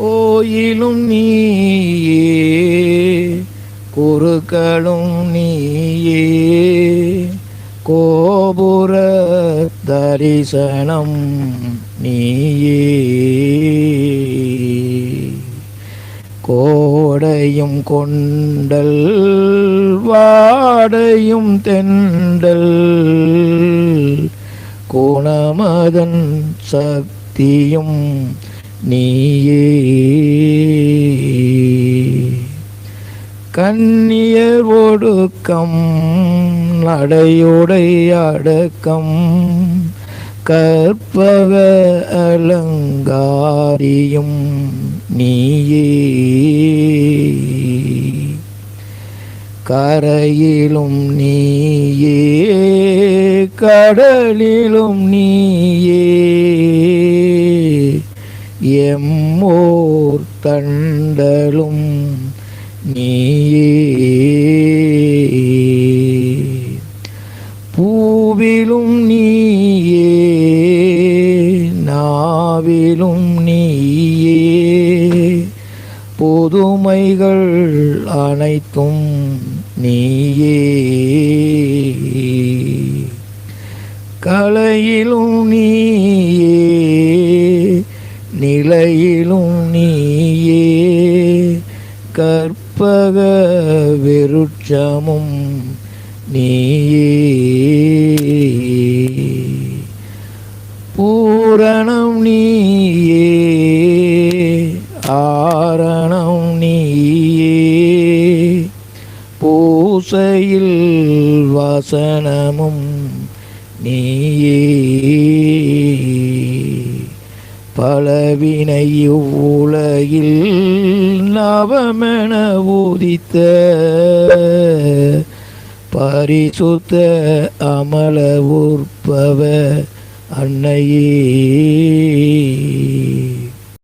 கோயிலும் நீயே குருக்களும் நீயே. கோபுர தரிசனம் நீயே. கோடையும் கொண்டல் வாடையும் தெண்டல். குணமதன் சக்தியும் நீயே. கண்ணியர் ஒடுக்கம் நடையுடை அடக்கம் கற்பக அலங்காரியும் நீயே. கரையிலும் நீயே கடலிலும் நீயே. எம்மோர் தண்டலும் நீயே. பூவிலும் நீயே நாவிலும் நீயே. பொதுமைகள் அனைத்தும் நீயே. கலையிலும் நீயே. நிலையிலும் நீயே. கற்பக விருட்சமும் நீயே. பூரணம் நீயே. ஆரணம் நீயே. பூசையில் வசனமும் நீயே. பலவினை உலகில் நவமென உதித்த பரிசுத்த அமல உற்பவ அன்னையே.